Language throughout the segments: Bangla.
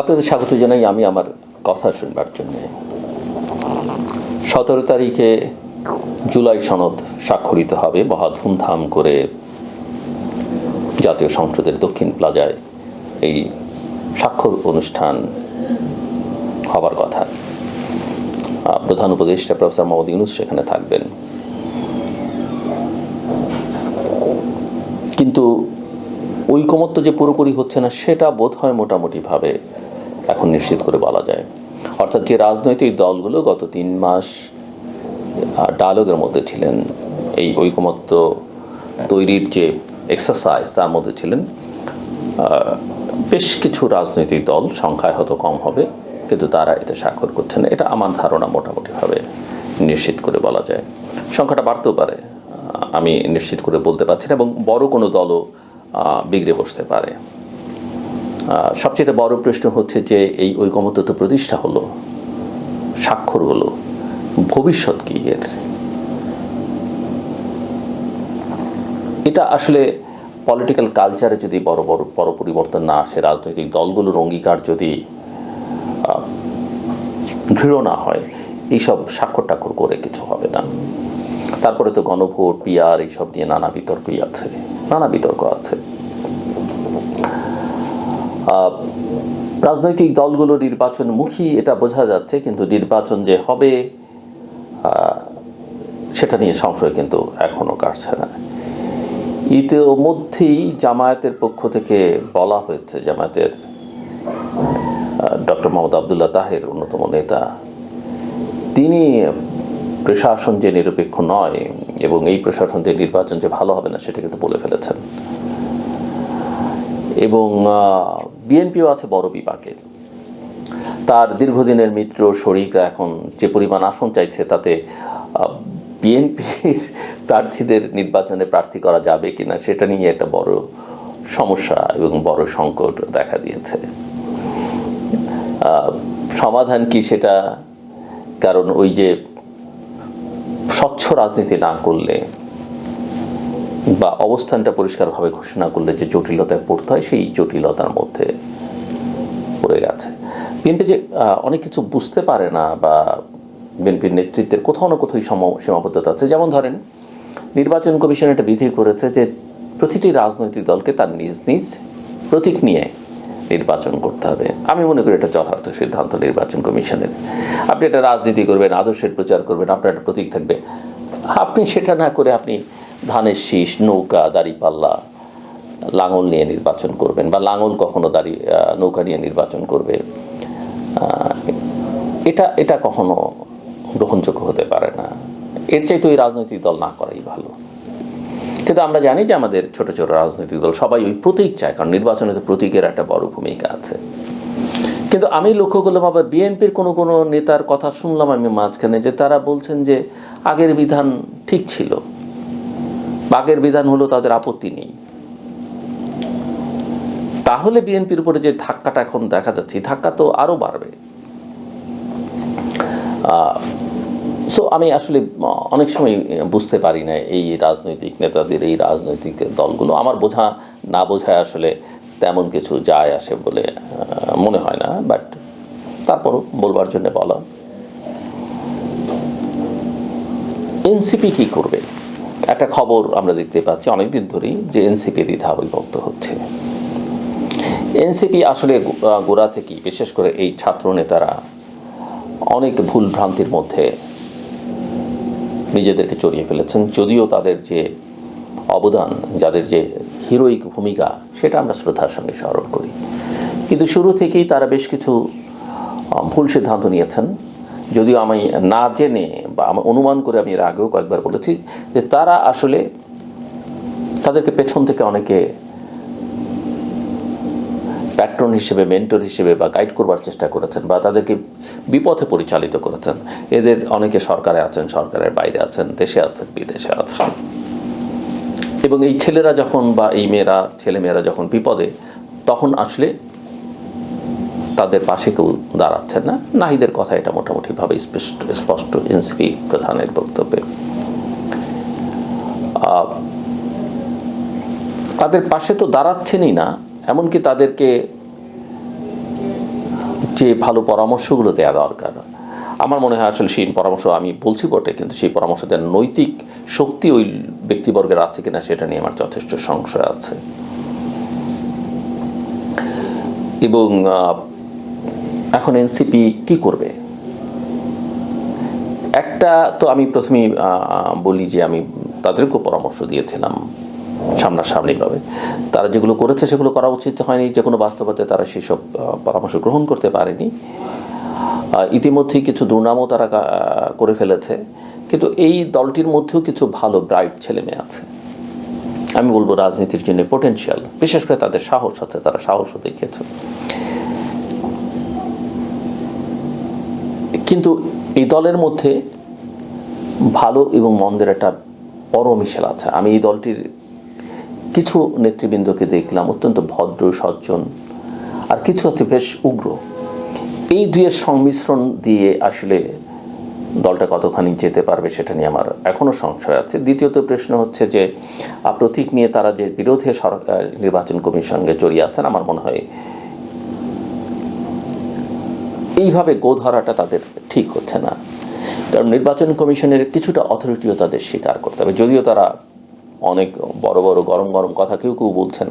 আপনাদের স্বাগত জানাই, আমি আমার কথা শুনবার জন্য। সতেরো তারিখে জুলাই সনদ স্বাক্ষরিত হবে, মহা ধুমধাম করে জাতীয় সংসদের দক্ষিণ প্লাজায় এই স্বাক্ষর অনুষ্ঠান হবার কথা। প্রধান উপদেষ্টা প্রফেসর মোহাম্মদ ইউনুস সেখানে থাকবেন। কিন্তু ঐকমত্য যে পুরোপুরি হচ্ছে না, সেটা বোধ হয় মোটামুটিভাবে এখন নিশ্চিত করে বলা যায়। অর্থাৎ যে রাজনৈতিক দলগুলো গত তিন মাস ডায়ালগের মধ্যে ছিলেন, এই ঐকমত্য তৈরির যে এক্সারসাইজ তার মধ্যে ছিলেন বেশ কিছু রাজনৈতিক দল সংখ্যায় হয়তো কম হবে, কিন্তু তারা এতে স্বাক্ষর করছেন। এটা আমার ধারণা মোটামুটিভাবে নিশ্চিত করে বলা যায়। সংখ্যাটা বাড়তেও পারে আমি নিশ্চিত করে বলতে পারছি না, এবং বড় কোনো দলও বিগড়ে বসতে পারে। সবচেয়ে বড় প্রশ্ন হচ্ছে যে এই ঐকমত্য তো প্রতিষ্ঠা হলো, স্বাক্ষর হলো, ভবিষ্যৎ কি এর? এটা আসলে পলিটিক্যাল কালচারে যদি বড় বড় বড় পরিবর্তন না আসে, রাজনৈতিক দলগুলোর অঙ্গীকার যদি দৃঢ় না হয়, এইসব স্বাক্ষর টাক্ষর করে কিছু হবে না। তারপরে তো গণভোট পিয়ার এইসব নিয়ে নানা বিতর্কই আছে, নানা বিতর্ক আছে। রাজনৈতিক দলগুলো নির্বাচনমুখী, এটা বোঝা যাচ্ছে, কিন্তু নির্বাচন যে হবে সেটা নিয়ে সংশয় কিন্তু এখনও কাটছে না। ইতিমধ্যেই জামায়াতের পক্ষ থেকে বলা হয়েছে, জামায়াতের ডক্টর মোহাম্মদ আবদুল্লাহ তাহের অন্যতম নেতা, তিনি প্রশাসন যে নিরপেক্ষ নয় এবং এই প্রশাসন যে নির্বাচন যে ভালো হবে না, সেটা কিন্তু বলে ফেলেছেন। এবং বিএনপিও আছে বড় বিপাকে। তার দীর্ঘদিনের মিত্র শরিকরা এখন যে পরিমাণ আসন চাইছে তাতে বিএনপির প্রার্থীদের নির্বাচনে প্রার্থী করা যাবে কিনা সেটা নিয়ে একটা বড় সমস্যা এবং বড় সংকট দেখা দিয়েছে। সমাধান কি সেটা? কারণ ওই যে স্বচ্ছ রাজনীতি না করলে বা অবস্থানটা পরিষ্কারভাবে ঘোষণা করলে যে জটিলতায় পড়তে হয়, সেই জটিলতার মধ্যে পড়ে গেছে। বিএনপি যে অনেক কিছু বুঝতে পারে না বা বিএনপির নেতৃত্বের কোথাও না কোথাও সম- সীমাবদ্ধতা আছে। যেমন ধরেন, নির্বাচন কমিশন একটা বিধি করেছে যে প্রতিটি রাজনৈতিক দলকে তার নিজ নিজ প্রতীক নিয়ে নির্বাচন করতে হবে। আমি মনে করি এটা যথার্থ সিদ্ধান্ত নির্বাচন কমিশনের। আপনি একটা রাজনীতি করবেন, আদর্শের প্রচার করবেন, আপনার একটা প্রতীক থাকবে। আপনি সেটা না করে আপনি ধানের শীষ, নৌকা, দাড়িপাল্লা, লাঙল নিয়ে নির্বাচন করবেন বা লাঙল কখনো দাড়ি নৌকা নিয়ে নির্বাচন করবে এটা এটা কখনো গ্রহণযোগ্য হতে পারে না। এর চাইতে ওই রাজনৈতিক দল না করাই ভালো। কিন্তু আমরা জানি যে আমাদের ছোট ছোট রাজনৈতিক দল সবাই ওই প্রতীক চায়, কারণ নির্বাচনে তো প্রতীকের একটা বড় ভূমিকা আছে। কিন্তু আমি লক্ষ্য করলাম আবার বিএনপির কোনো কোনো নেতার কথা শুনলাম আমি মাঝখানে, যে তারা বলছেন যে আগের বিধান ঠিক ছিল। বা আগের বিধান হলো তাদের আপত্তি নেই। তাহলে বিএনপির উপরে যে ধাক্কাটা এখন দেখা যাচ্ছে ধাক্কা তো আরও বাড়বে। সো আমি আসলে অনেক সময় বুঝতে পারি না এই রাজনৈতিক নেতাদের, এই রাজনৈতিক দলগুলো। আমার বোঝা না বোঝায় আসলে তেমন কিছু যায় আসে বলে মনে হয় না বাট তারপরও বলবার জন্য বলা। এনসিপি কি করবে? একটা খবর আমরা দেখতে পাচ্ছি অনেকদিন ধরেই যে এনসিপি দ্বিধা বিভক্ত হচ্ছে। এনসিপি আসলে গোড়া থেকেই, বিশেষ করে এই ছাত্র নেতারা অনেক ভুল ভ্রান্তির মধ্যে নিজেদেরকে চড়িয়ে ফেলেছেন। যদিও তাদের যে অবদান, যাদের যে হিরোইক ভূমিকা, সেটা আমরা শ্রদ্ধার সঙ্গে স্মরণ করি। কিন্তু শুরু থেকেই তারা বেশ কিছু ভুল সিদ্ধান্ত নিয়েছেন। যদিও আমি না জেনে বা আমি অনুমান করে আমি এর আগেও কয়েকবার বলেছি যে তারা আসলে তাদেরকে পেছন থেকে অনেকে প্যাট্রন হিসেবে মেন্টর হিসেবে বা গাইড করবার চেষ্টা করেছেন বা তাদেরকে বিপথে পরিচালিত করেছেন। এদের অনেকে সরকারে আছেন, সরকারের বাইরে আছেন, দেশে আছেন, বিদেশে আছেন। এবং এই ছেলেরা যখন বা এই মেয়েরা, ছেলে মেয়েরা যখন বিপদে, তখন আসলে তাদের পাশে কেউ দাঁড়াচ্ছেন না। নাহিদের কথা এটা মোটামুটিভাবে স্পষ্ট এনসিপি প্রধানের বক্তব্যে। তাদের পাশে তো দাঁড়াচ্ছেনই না, এমনকি তাদেরকে যে ভালো পরামর্শগুলো দেওয়া দরকার। আমার মনে হয় আসলে সেই পরামর্শ আমি বলছি বটে, কিন্তু সেই পরামর্শ দেওয়ার নৈতিক শক্তি ওই ব্যক্তিবর্গের আছে কিনা সেটা নিয়ে আমার যথেষ্ট সংশয় আছে। এবং এখন এনসিপি কি করবে? একটা তো আমি প্রথমেই বলি যে আমি তাদেরকেও পরামর্শ দিয়েছিলাম সামনাসামনিভাবে তারা যেগুলো করেছে সেগুলো করা উচিত হয়নি, যে কোনো বাস্তবতায় তারা সেসব পরামর্শ গ্রহণ করতে পারেনি। ইতিমধ্যেই কিছু দুর্নামও তারা করে ফেলেছে। কিন্তু এই দলটির মধ্যেও কিছু ভালো ব্রাইট ছেলে মেয়ে আছে। আমি বলব রাজনীতির জন্য পোটেনশিয়াল বিশেষ করে তাদের সাহস আছে, তারা সাহসও দেখিয়েছে। কিন্তু এই দলের মধ্যে ভালো এবং মন্দের একটা বড় মিশেল আছে। আমি এই দলটির কিছু নেতৃবৃন্দকে দেখলাম, অত্যন্ত ভদ্র, সজ্জন, আর কিছু আছে বেশ উগ্র। এই দুইয়ের সংমিশ্রণ দিয়ে আসলে দলটা কতখানি যেতে পারবে সেটা নিয়ে আমার এখনও সংশয় আছে। দ্বিতীয়ত প্রশ্ন হচ্ছে যে প্রতীক নিয়ে তারা যে বিরোধী নির্বাচন কমিশন সঙ্গে জড়িয়ে আছেন, আমার মনে হয় এইভাবে গো ধরাটা তাদের ঠিক হচ্ছে না। কারণ নির্বাচন কমিশনের কিছুটা অথরিটিও তাদের স্বীকার করতে হবে। যদিও তারা অনেক বড় বড় গরম গরম কথা কেউ কেউ বলছেন।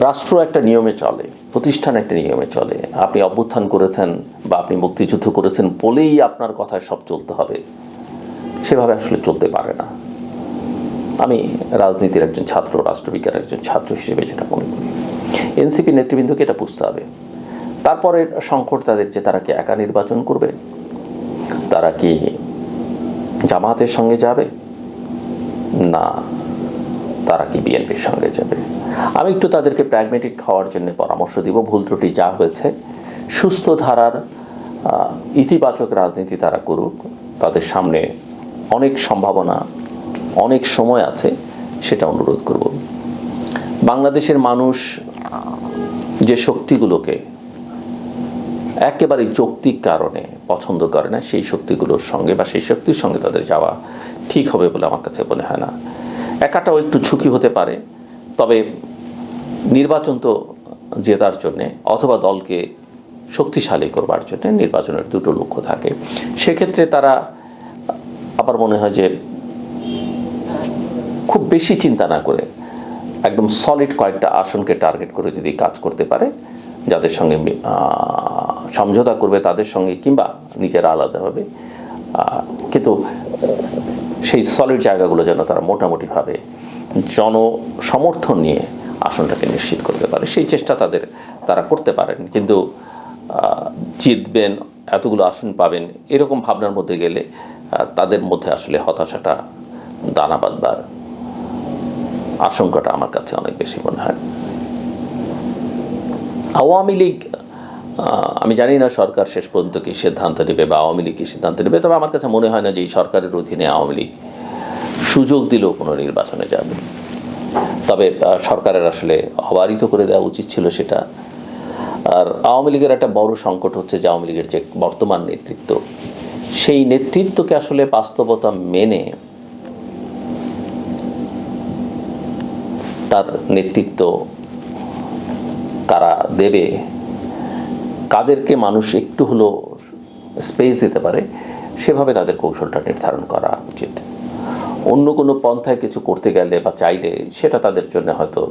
রাষ্ট্র একটা নিয়মে চলে, প্রতিষ্ঠান একটা নিয়মে চলে। আপনি অভ্যুত্থান করেছেন বা আপনি মুক্তিযুদ্ধ করেছেন বলেই আপনার কথায় সব চলতে হবে। সেভাবে আসলে চলতে পারে না। আমি রাজনীতির একজন ছাত্র, রাষ্ট্রবিজ্ঞানের একজন ছাত্র হিসেবে যেটা মনে করি। এনসিপি নেতৃবৃন্দকে এটা বুঝতে হবে। তারপরে সংকট তাদের যে তারা কি একা নির্বাচন করবে? তারা কি জামাতের সঙ্গে যাবে? না, তারা কি বিএনপির সঙ্গে যাবে? আমি একটু তাদেরকে প্র্যাগমেটিক হওয়ার জন্য পরামর্শ দিব, ভুল ত্রুটি যা হয়েছে। সুস্থ ধারার ইতিবাচক রাজনীতি তারা করুক। তাদের সামনে অনেক সম্ভাবনা, অনেক সময় আছে, সেটা অনুরোধ করব। বাংলাদেশের মানুষ যে শক্তিগুলোকে একেবারে যৌক্তিক কারণে পছন্দ করে না, সেই শক্তিগুলোর সঙ্গে বা সেই শক্তির সঙ্গে তাদের যাওয়া ঠিক হবে বলে আমার কাছে মনে হয় না। একাটাও একটু ঝুঁকি হতে পারে, তবে নির্বাচন তো জেতার জন্যে অথবা দলকে শক্তিশালী করবার জন্য নির্বাচনের দুটো লক্ষ্য থাকে। সেক্ষেত্রে তারা আবার মনে হয় যে খুব বেশি চিন্তা না করে একদম সলিড কয়েকটা আসনকে টার্গেট করে যদি কাজ করতে পারে, যাদের সঙ্গে সমঝোতা করবে তাদের সঙ্গে কিংবা নিজেরা আলাদা হবে কিন্তু সেই সলিড জায়গাগুলো যেন তারা মোটামুটিভাবে জন সমর্থন নিয়ে আসনটাকে নিশ্চিত করতে পারে। সেই চেষ্টা তাদের, তারা করতে পারেন। কিন্তু জিতবেন, এতগুলো আসন পাবেন, এরকম ভাবনার মধ্যে গেলে তাদের মধ্যে আসলে হতাশাটা দানা বাঁধবার আশঙ্কাটা আমার কাছে অনেক বেশি মনে হয়। আওয়ামী লীগ আমি জানি না সরকার শেষ পর্যন্ত কি সিদ্ধান্ত নেবে বা আওয়ামী লীগ কি সিদ্ধান্ত নেবে, তবে আমার কাছে মনে হয় না যে এই সরকারের অধীনে আওয়ামী লীগ সুযোগ দিলেও কোনো নির্বাচনে যাবে। তবে সরকারের আসলে অবারিত করে দেওয়া উচিত ছিল সেটা। আর আওয়ামী লীগের একটা বড় সংকট হচ্ছে যে আওয়ামী লীগের যে বর্তমান নেতৃত্ব, সেই নেতৃত্বকে আসলে বাস্তবতা মেনে তার নেতৃত্ব কারা দেবে। কাদেরকে মানুষ একটু হলো স্পেস দিতে পারে, সেভাবে তাদের কৌশলটা নির্ধারণ করা উচিত। অন্য কোনো পন্থায় কিছু করতে গেলে বা চাইলে সেটা তাদের জন্য হয়তো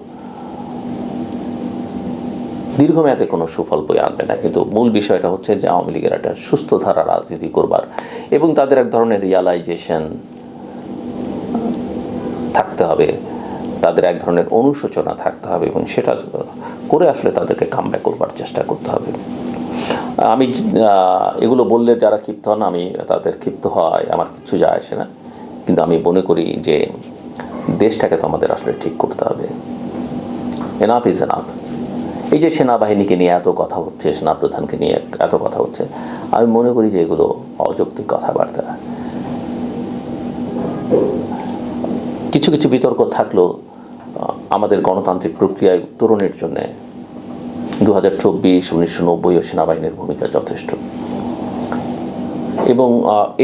দীর্ঘমেয়াদে কোনো সুফল বয়ে আনবে না। কিন্তু মূল বিষয়টা হচ্ছে যে আওয়ামী লীগের একটা সুস্থ ধারা রাজনীতি করবার এবং তাদের এক ধরনের রিয়ালাইজেশন থাকতে হবে। তাদের এক ধরনের অনুশোচনা থাকতে হবে এবং সেটা করে আসলে তাদেরকে কামব্যাক করবার চেষ্টা করতে হবে। আমি এগুলো বললে যারা ক্ষিপ্ত হন, আমি তাদের ক্ষিপ্ত হয় আমার কিছু যায় আসে না। কিন্তু আমি মনে করি যে দেশটাকে তো আমাদের আসলে ঠিক করতে হবে। এনাফ ইজ এনাফ এই যে সেনাবাহিনীকে নিয়ে এত কথা হচ্ছে, সেনাপ্রধানকে নিয়ে এত কথা হচ্ছে, আমি মনে করি যে এগুলো অযৌক্তিক কথাবার্তা। কিছু কিছু বিতর্ক থাকলেও আমাদের গণতান্ত্রিক প্রক্রিয়ায় উত্তরণের জন্য দু হাজার চব্বিশ, উনিশশো নব্বই ও সেনাবাহিনীর ভূমিকা যথেষ্ট। এবং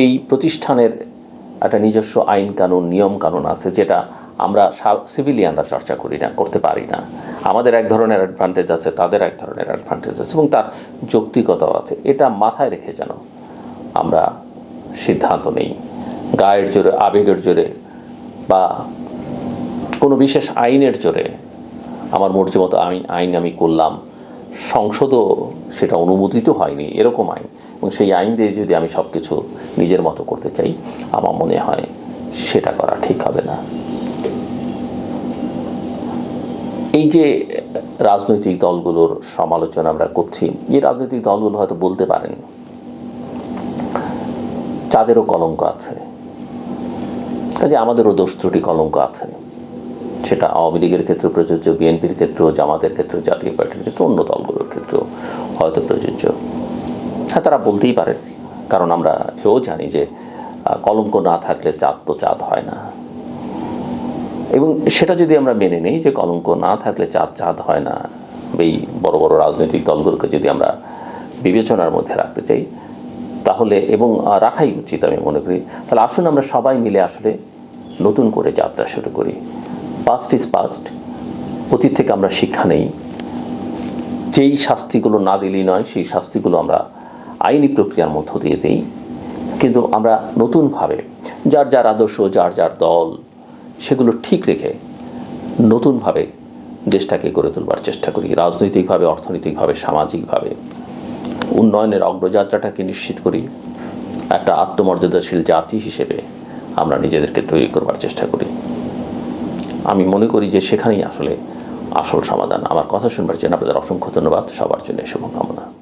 এই প্রতিষ্ঠানের একটা নিজস্ব আইন কানুন, নিয়ম কানুন আছে যেটা আমরা সিভিলিয়ানরা চর্চা করি না, করতে পারি না। আমাদের এক ধরনের অ্যাডভান্টেজ আছে, তাদের এক ধরনের অ্যাডভান্টেজ আছে এবং তার যৌক্তিকতাও আছে। এটা মাথায় রেখে যেন আমরা সিদ্ধান্ত নেই। গায়ের জোরে, আবেগের জোরে বা কোনো বিশেষ আইনের জোরে আমার মর্জি মতো আইন আইন আমি করলাম, সংসদও সেটা অনুমোদিত হয়নি, এরকম আইন। এবং সেই আইন দিয়ে যদি আমি সব কিছু নিজের মতো করতে চাই, আমার মনে হয় সেটা করা ঠিক হবে না। এই যে রাজনৈতিক দলগুলোর সমালোচনা আমরা করছি, এই রাজনৈতিক দলগুলো হয়তো বলতে পারেন, চাঁদেরও কলঙ্ক আছে। কাজে আমাদেরও দোষ ত্রুটি কলঙ্ক আছে। সেটা আওয়ামী লীগের ক্ষেত্রে প্রযোজ্য, বিএনপির ক্ষেত্রেও, জামাতের ক্ষেত্রেও, জাতীয় পার্টির ক্ষেত্রে অন্য দলগুলোর ক্ষেত্রেও হয়তো প্রযোজ্য। হ্যাঁ তারা বলতেই পারে কারণ আমরা এও জানি যে কলঙ্ক না থাকলে চাঁদ তো চাঁদ হয় না। এবং সেটা যদি আমরা মেনে নিই যে কলঙ্ক না থাকলে চাঁদ চাঁদ হয় না, এই বড় বড় রাজনৈতিক দলগুলোকে যদি আমরা বিবেচনার মধ্যে রাখতে চাই, তাহলে এবং রাখাই উচিত আমি মনে করি। তাহলে আসুন আমরা সবাই মিলে আসলে নতুন করে যাত্রা শুরু করি। পাস্ট ইজ পাস্ট অতীত থেকে আমরা শিক্ষা নেই। যেই শাস্তিগুলো না দিলেই নয়, সেই শাস্তিগুলো আমরা আইনি প্রক্রিয়ার মধ্য দিয়ে দিই। কিন্তু আমরা নতুনভাবে যার যার আদর্শ, যার যার দল, সেগুলো ঠিক রেখে নতুনভাবে দেশটাকে গড়ে তোলবার চেষ্টা করি। রাজনৈতিকভাবে, অর্থনৈতিকভাবে, সামাজিকভাবে। উন্নয়নের অগ্রযাত্রাটাকে নিশ্চিত করি। একটা আত্মমর্যাদাশীল জাতি হিসেবে আমরা নিজেদেরকে তৈরি করবার চেষ্টা করি। আমি মনে করি যে সেখানেই আসলে আসল সমাধান। আমার কথা শুনবার জন্য আপনাদের অসংখ্য ধন্যবাদ। সবার জন্য শুভকামনা।